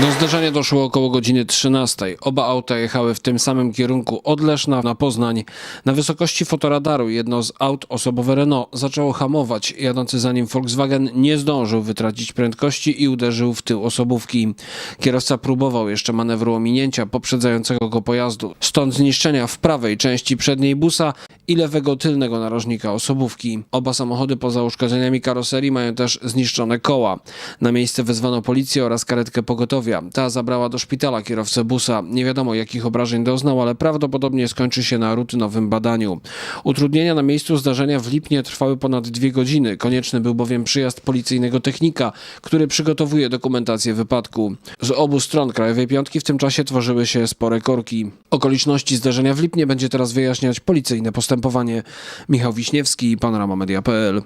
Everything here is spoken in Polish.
Do zdarzenia doszło około godziny 13. Oba auta jechały w tym samym kierunku od Leszna na Poznań. Na wysokości fotoradaru jedno z aut osobowe Renault zaczęło hamować. Jadący za nim Volkswagen nie zdążył wytracić prędkości i uderzył w tył osobówki. Kierowca próbował jeszcze manewru ominięcia poprzedzającego go pojazdu. Stąd zniszczenia w prawej części przedniej busa i lewego tylnego narożnika osobówki. Oba samochody poza uszkodzeniami karoserii mają też zniszczone koła. Na miejsce wezwano policję oraz karetkę pogotowia. Ta zabrała do szpitala kierowcę busa. Nie wiadomo jakich obrażeń doznał, ale prawdopodobnie skończy się na rutynowym badaniu. Utrudnienia na miejscu zdarzenia w Lipnie trwały ponad dwie godziny. Konieczny był bowiem przyjazd policyjnego technika, który przygotowuje dokumentację wypadku. Z obu stron Krajowej Piątki w tym czasie tworzyły się spore korki. Okoliczności zdarzenia w Lipnie będzie teraz wyjaśniać policyjne postępowanie. Michał Wiśniewski, Panorama Media.pl